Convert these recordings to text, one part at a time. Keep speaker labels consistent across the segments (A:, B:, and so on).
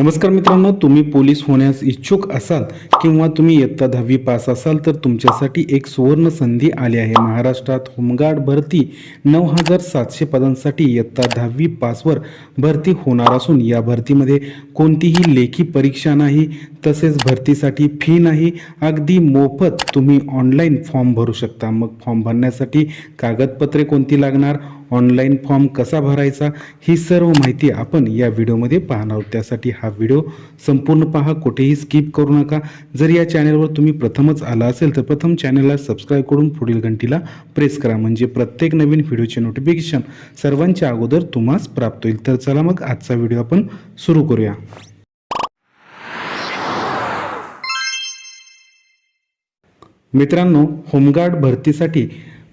A: नमस्कार मित्रांनो तुम्ही पोलीस होण्यास इच्छुक असाल किंवा तुम्ही इयत्ता दहावी पास असाल तर तुमच्यासाठी एक सुवर्ण संधी आली आहे. महाराष्ट्रात होमगार्ड भरती नऊ हजार सातशे पदांसाठी इयत्ता दहावी पासवर भरती होणार असून या भरतीमध्ये कोणतीही लेखी परीक्षा नाही तसेच भरतीसाठी फी नाही अगदी मोफत तुम्ही ऑनलाईन फॉर्म भरू शकता. मग फॉर्म भरण्यासाठी कागदपत्रे कोणती लागणार? ऑनलाईन फॉर्म कसा भरायचा? ही सर्व माहिती आपण या व्हिडिओमध्ये पाहणार आहोत. त्यासाठी हा व्हिडिओ संपूर्ण पहा कुठेही स्किप करू नका. जर या चॅनलवर तुम्ही प्रथमच आला असेल तर प्रथम चॅनलला सबस्क्राईब करून पुढील घंटीला प्रेस करा. म्हणजे प्रत्येक नवीन व्हिडिओचे नोटिफिकेशन सर्वांच्या अगोदर तुम्हास प्राप्त होईल. तर चला मग आजचा व्हिडिओ आपण सुरू करूया. मित्रांनो होमगार्ड भरतीसाठी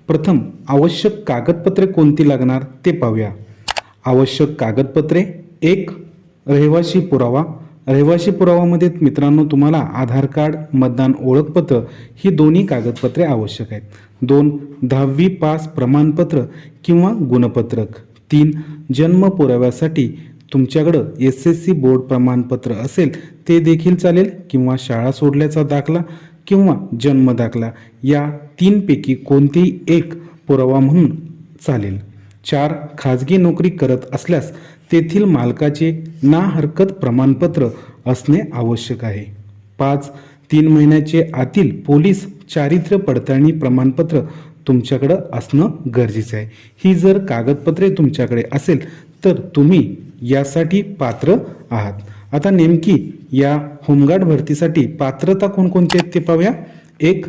A: प्रथम आवश्यक कागदपत्रे कोणती लागणार ते पाहूया. आवश्यक कागदपत्रे एक रहिवासी पुरावा. रहिवासी पुरावामध्ये मित्रांनो तुम्हाला आधार कार्ड मतदान ओळखपत्र ही दोन्ही कागदपत्रे आवश्यक आहेत. दोन दहावी पास प्रमाणपत्र किंवा गुणपत्रक. तीन जन्म पुराव्यासाठी तुमच्याकडं एस एस सी बोर्ड प्रमाणपत्र असेल ते देखील चालेल किंवा शाळा सोडल्याचा दाखला. किंवा जन्म दाखला या तीनपैकी कोणतेही एक पुरावा म्हणून चालेल. चार खाजगी नोकरी करत असल्यास तेथील मालकाचे ना हरकत प्रमाणपत्र असणे आवश्यक आहे. पाच तीन महिन्याचे आतील पोलीस चारित्र्य पडताळणी प्रमाणपत्र तुमच्याकडं असणं गरजेचं आहे. ही जर कागदपत्रे तुमच्याकडे असेल तर तुम्ही यासाठी पात्र आहात. आता नेमकी या होमगार्ड भरतीसाठी पात्रता कोणकोणती आहेत ते पाहूया. एक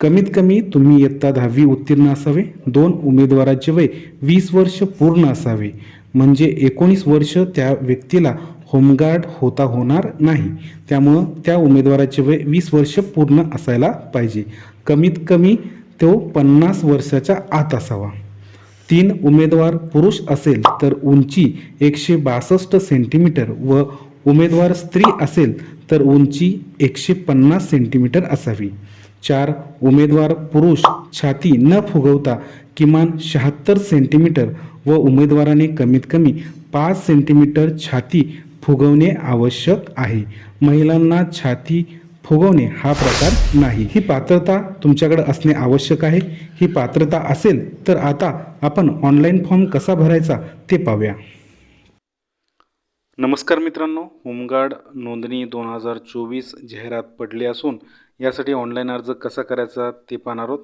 A: कमीत कमी तुम्ही इयत्ता दहावी उत्तीर्ण असावे. दोन उमेदवाराचे वय वीस वर्ष पूर्ण असावे. म्हणजे एकोणीस वर्ष त्या व्यक्तीला होमगार्ड होता होणार नाही. त्यामुळं त्या उमेदवाराचे वय वीस वर्ष पूर्ण असायला पाहिजे. कमीत कमी तो पन्नास वर्षाच्या आत असावा. तीन उमेदवार पुरुष असेल तर उंची एकशे बासष्ट सेंटीमीटर व उमेदवार स्त्री असेल तर उंची एकशे पन्नास सेंटीमीटर असावी. चार उमेदवार पुरुष छाती न फुगवता किमान शहात्तर सेंटीमीटर व उमेदवाराने कमीत कमी पाच सेंटीमीटर छाती फुगवणे आवश्यक आहे. महिलांना छाती फुगवणे हा प्रकार नाही. ही पात्रता तुमच्याकडे असणे आवश्यक आहे. ही पात्रता असेल तर आता आपण ऑनलाईन फॉर्म कसा भरायचा ते पाहूया. नमस्कार मित्रांनो होमगार्ड नोंदणी दोन हजार चोवीस जाहिरात पडली असून यासाठी ऑनलाईन अर्ज कसा करायचा ते पाहणार आहोत.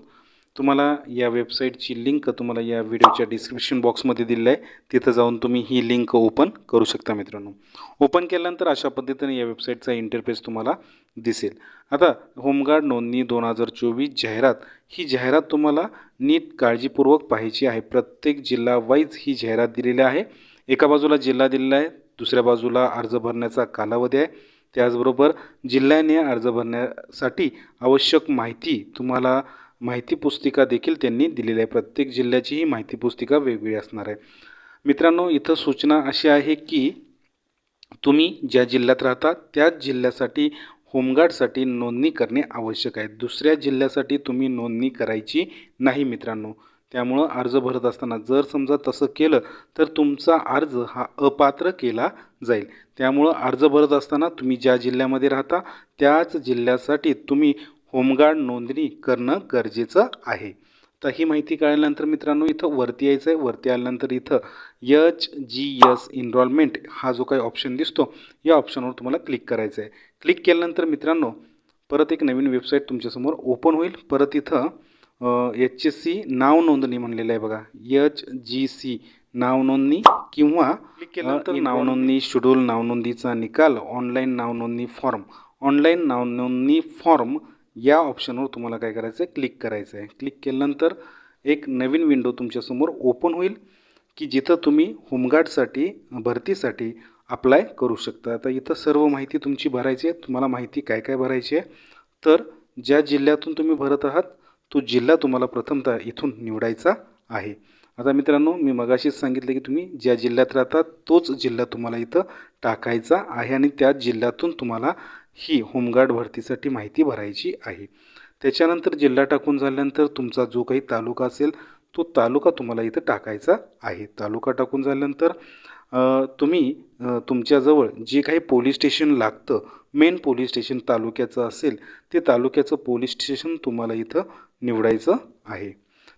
A: तुम्हाला या वेबसाईटची लिंक तुम्हाला या व्हिडिओच्या डिस्क्रिप्शन बॉक्समध्ये दिलेलं आहे. तिथं जाऊन तुम्ही ही लिंक ओपन करू शकता मित्रांनो. ओपन केल्यानंतर अशा पद्धतीने या वेबसाईटचा इंटरफेस तुम्हाला दिसेल. आता होमगार्ड नोंदणी दोन हजार चोवीस जाहिरात. ही जाहिरात तुम्हाला नीट काळजीपूर्वक पाहायची आहे. प्रत्येक जिल्हा वाईज ही जाहिरात दिलेली आहे. एका बाजूला जिल्हा दिलेला आहे दुसऱ्या बाजूला अर्ज भरण्याचा कालावधी आहे. त्याचबरोबर जिल्ह्याने अर्ज भरण्यासाठी आवश्यक माहिती तुम्हाला माहिती पुस्तिका देखील त्यांनी दिलेली आहे. प्रत्येक जिल्ह्याची ही माहिती पुस्तिका वेगवेगळी असणार आहे. मित्रांनो इथं सूचना अशी आहे की तुम्ही ज्या जिल्ह्यात राहता त्याच जिल्ह्यासाठी होमगार्डसाठी नोंदणी करणे आवश्यक आहे. दुसऱ्या जिल्ह्यासाठी तुम्ही नोंदणी करायची नाही मित्रांनो. त्यामुळं अर्ज भरत असताना जर समजा तसं केलं तर तुमचा अर्ज हा अपात्र केला जाईल. त्यामुळं अर्ज भरत असताना तुम्ही ज्या जिल्ह्यामध्ये राहता त्याच जिल्ह्यासाठी तुम्ही होमगार्ड नोंदणी करणं गरजेचं आहे. तर ही माहिती कळल्यानंतर मित्रांनो इथं वरती यायचं आहे वरती आल्यानंतर इथं एच जी एस इनरोलमेंट हा जो काही ऑप्शन दिसतो या ऑप्शनवर तुम्हाला क्लिक करायचं आहे क्लिक केल्यानंतर मित्रांनो परत एक नवीन वेबसाईट तुमच्यासमोर ओपन होईल. परत इथं एच एस सी नाव नोंदणी म्हणलेलं आहे बघा. एच जी सी नाव नोंदणी किंवा क्लिक केल्यानंतर नाव नोंदणी शेड्यूल नाव नोंदणीचा निकाल ऑनलाईन नाव नोंदणी फॉर्म ऑनलाईन नाव नोंदणी फॉर्म या ऑप्शनवर तुम्हाला काय करायचं आहे क्लिक करायचं आहे क्लिक केल्यानंतर एक नवीन विंडो तुमच्यासमोर ओपन होईल की जिथं तुम्ही होमगार्डसाठी भरतीसाठी अप्लाय करू शकता. आता इथं सर्व माहिती तुमची भरायची आहे. तुम्हाला माहिती काय काय भरायची आहे? तर ज्या जिल्ह्यातून तुम्ही भरत आहात तो जिल्हा तुम्हाला प्रथमतः इथून निवडायचा आहे. आता मित्रांनो मी मगाशीच सांगितलं की तुम्ही ज्या जिल्ह्यात राहता तोच जिल्हा तुम्हाला इथं टाकायचा आहे आणि त्याच जिल्ह्यातून तुम्हाला ही होमगार्ड भरतीसाठी माहिती भरायची आहे. त्याच्यानंतर जिल्हा टाकून झाल्यानंतर तुमचा जो काही तालुका असेल तो तालुका तुम्हाला इथं टाकायचा आहे. तालुका टाकून झाल्यानंतर तुम्ही तुमच्याजवळ जे काही पोलीस स्टेशन लागतं मेन पोलीस स्टेशन तालुक्याचं असेल ते तालुक्याचं पोलीस स्टेशन तुम्हाला इथं निवडायचं आहे.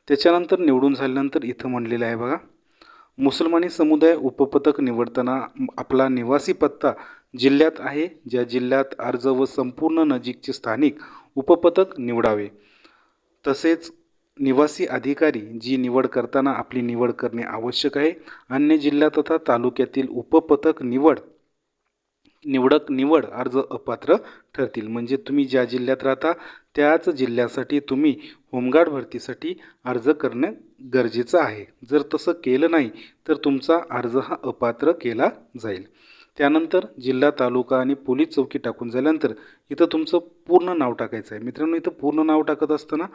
A: त्याच्यानंतर निवडून झाल्यानंतर इथं म्हणलेलं आहे बघा मुसलमानी समुदाय उपपथक निवडताना आपला निवासी पत्ता जिल्ह्यात आहे. ज्या जिल्ह्यात अर्ज व संपूर्ण नजीकचे स्थानिक उपपथक निवडावे. तसेच निवासी अधिकारी जी निवड करताना आपली निवड करणे आवश्यक आहे. अन्य जिल्हा तथा तालुक्यातील उपपथक निवड निवडक निवड अर्ज अपात्र ठरतील. म्हणजे तुम्ही ज्या जिल्ह्यात राहता त्याच जिल्ह्यासाठी तुम्ही होमगार्ड भरतीसाठी अर्ज करणे गरजेचं आहे. जर तसं केलं नाही तर तुमचा अर्ज हा अपात्र केला जाईल. त्यानंतर जिल्हा तालुका आणि पोलीस चौकी टाकून झाल्यानंतर इथं तुमचं पूर्ण नाव टाकायचं आहे. मित्रांनो इथं पूर्ण नाव टाकत असताना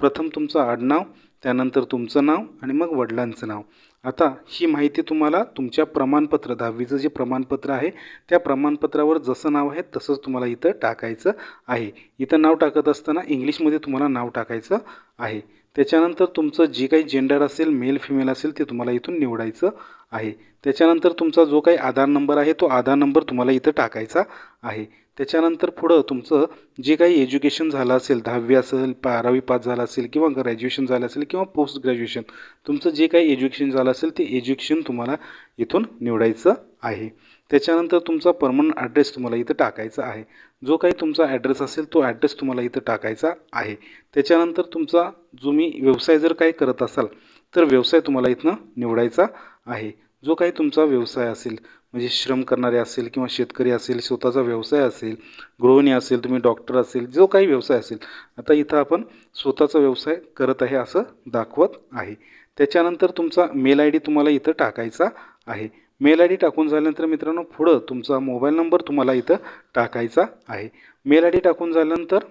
A: प्रथम तुमचं आडनाव त्यानंतर तुमचं नाव आणि मग वडिलांचं नाव. आता ही माहिती तुम्हाला तुमच्या प्रमाणपत्र दहावीचं जे प्रमाणपत्र आहे त्या प्रमाणपत्रावर जसं नाव आहे तसंच तुम्हाला इथं टाकायचं आहे. इथं नाव टाकत असताना इंग्लिशमध्ये तुम्हाला नाव टाकायचं आहे. त्याच्यानंतर तुमचं जे काही जेंडर असेल मेल फिमेल असेल ते तुम्हाला इथून निवडायचं आहे. त्याच्यानंतर तुमचा जो काही आधार नंबर आहे तो आधार नंबर तुम्हाला इथं टाकायचा आहे. त्याच्यानंतर पुढं तुमचं जे काही एज्युकेशन झालं असेल दहावी असेल बारावी पास झालं असेल किंवा ग्रॅज्युएशन झालं असेल किंवा पोस्ट ग्रॅज्युएशन तुमचं जे काही एज्युकेशन झालं असेल ते एज्युकेशन तुम्हाला इथून निवडायचं आहे. त्याच्यानंतर तुमचा परमनंट ॲड्रेस तुम्हाला इथं टाकायचा आहे. जो काही तुमचा ॲड्रेस असेल तो ॲड्रेस तुम्हाला इथं टाकायचा आहे. त्याच्यानंतर तुमचा जो मी व्यवसाय जर काही करत असाल तर व्यवसाय तुम्हाला इथनं निवडायचा आहे. जो काही तुमचा व्यवसाय असेल म्हणजे श्रम करणारे असेल किंवा शेतकरी असेल स्वतःचा व्यवसाय असेल गृहिणी असेल तुम्ही डॉक्टर असेल जो काही व्यवसाय असेल आता इथं आपण स्वतःचा व्यवसाय करत आहे असं दाखवत आहे. त्याच्यानंतर तुमचा मेल आय डी तुम्हाला इथं टाकायचा आहे. मेल आय डी टाकून झाल्यानंतर मित्रांनो पुढं तुमचा मोबाईल नंबर तुम्हाला इथं टाकायचा आहे. मेल आय डी टाकून झाल्यानंतर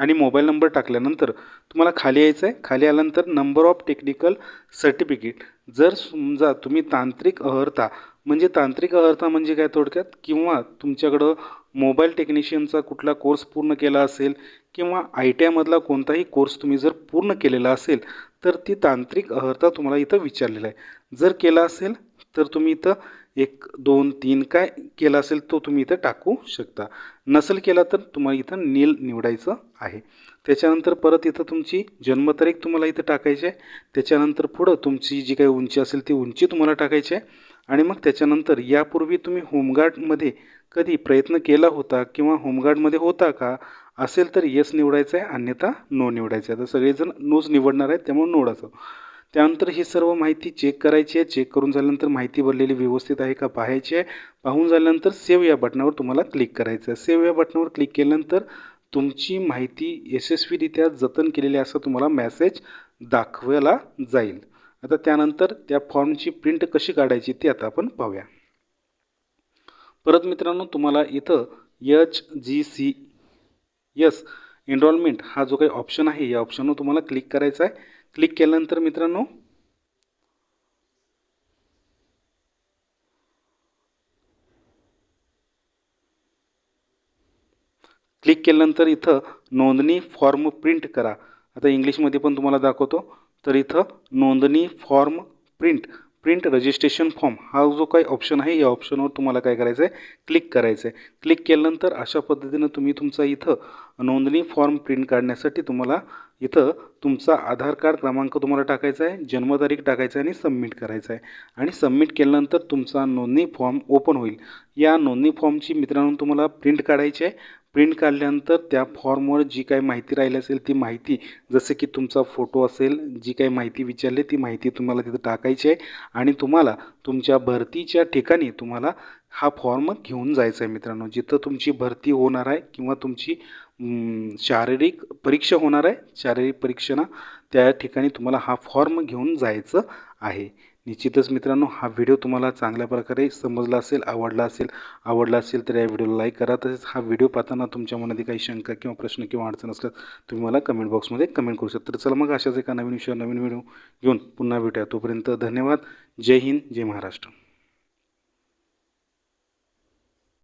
A: आणि मोबाईल नंबर टाकल्यानंतर तुम्हाला खाली यायचं आहे. खाली आल्यानंतर नंबर ऑफ टेक्निकल सर्टिफिकेट. जर समजा तुम्ही तांत्रिक अहर्ता म्हणजे तांत्रिक अहर्ता म्हणजे काय थोडक्यात? किंवा तुमच्याकडं मोबाईल टेक्निशियनचा कुठला कोर्स पूर्ण केला असेल किंवा आय टी आयमधला कोणताही कोर्स तुम्ही जर पूर्ण केलेला असेल तर ती तांत्रिक अहर्ता तुम्हाला इथं विचारलेला आहे. जर केला असेल तर तुम्ही इथं एक दोन तीन काय केला असेल तो तुम्ही इथं टाकू शकता. नसेल केला तर तुम्हाला इथं नील निवडायचं आहे. त्याच्यानंतर परत इथं तुमची जन्मतारीख तुम्हाला इथं टाकायची आहे. त्याच्यानंतर पुढं तुमची जी काही उंची असेल ती उंची तुम्हाला टाकायची आहे. आणि मग त्याच्यानंतर यापूर्वी तुम्ही होमगार्डमध्ये कधी प्रयत्न केला होता किंवा होमगार्डमध्ये होता का? असेल तर यस निवडायचं आहे अन्यथा नो निवडायचं आहे. तर सगळेजण नोच निवडणार आहेत त्यामुळे नोडाचं त्यानंतर ही सर्व माहिती चेक करायची आहे. चेक करून झाल्यानंतर माहिती भरलेली व्यवस्थित आहे का पाहायची आहे. पाहून झाल्यानंतर सेव्ह या बटनावर तुम्हाला क्लिक करायचं आहे. सेव्ह या बटनावर क्लिक केल्यानंतर तुमची माहिती यशस्वीरित्या जतन केलेली असं तुम्हाला मेसेज दाखवायला जाईल. आता त्यानंतर त्या फॉर्मची प्रिंट कशी काढायची ते आता आपण पाहूया. परत मित्रांनो तुम्हाला इथं H G C S enrolment हा जो काही ऑप्शन आहे या ऑप्शनवर तुम्हाला क्लिक करायचा आहे. क्लिक केल्यानंतर मित्रांनो क्लिक केल्यानंतर इथं नोंदणी फॉर्म प्रिंट करा. आता इंग्लिशमध्ये पण तुम्हाला दाखवतो. तर इथं नोंदणी form print print registration form हा जो काही ऑप्शन आहे या ऑप्शनवर तुम्हाला काय करायचं आहे क्लिक करायचं आहे क्लिक केल्यानंतर अशा पद्धतीनं तुम्ही तुमचा इथं नोंदणी फॉर्म प्रिंट काढण्यासाठी तुम्हाला इथं तुमचा आधार कार्ड क्रमांक तुम्हाला टाकायचा आहे जन्मतारीख टाकायचा आहे आणि सबमिट करायचा आहे आणि सबमिट केल्यानंतर तुमचा नोंदणी फॉर्म ओपन होईल. या नोंदणी फॉर्मची मित्रांनो तुम्हाला प्रिंट काढायची आहे. प्रिंट काढल्यानंतर त्या फॉर्मवर जी काही माहिती राहिली असेल ती माहिती जसं की तुमचा फोटो असेल जी काही माहिती विचारली ती माहिती तुम्हाला तिथं टाकायची आहे आणि तुम्हाला तुमच्या भरतीच्या ठिकाणी तुम्हाला हा फॉर्म घेऊन जायचा आहे मित्रांनो. जिथं तुमची भरती होणार आहे किंवा तुमची शारीरिक परीक्षा होणार आहे शारीरिक परीक्षणा त्या ठिकाणी तुम्हाला हा फॉर्म घेऊन जायचं आहे. निश्चितच मित्रांनो हा व्हिडिओ तुम्हाला चांगल्या प्रकारे समजला असेल आवडला असेल आवडला असेल तर या व्हिडिओला लाईक करा. तसेच हा व्हिडिओ पाहताना तुमच्या मनात काही शंका किंवा प्रश्न किंवा अडचण असल्यास तुम्ही मला कमेंट बॉक्समध्ये कमेंट करू शकता. तर चला मग अशाच एका नवीन विषयावर नवीन व्हिडिओ घेऊन पुन्हा भेटूया. तोपर्यंत धन्यवाद. जय हिंद जय महाराष्ट्र.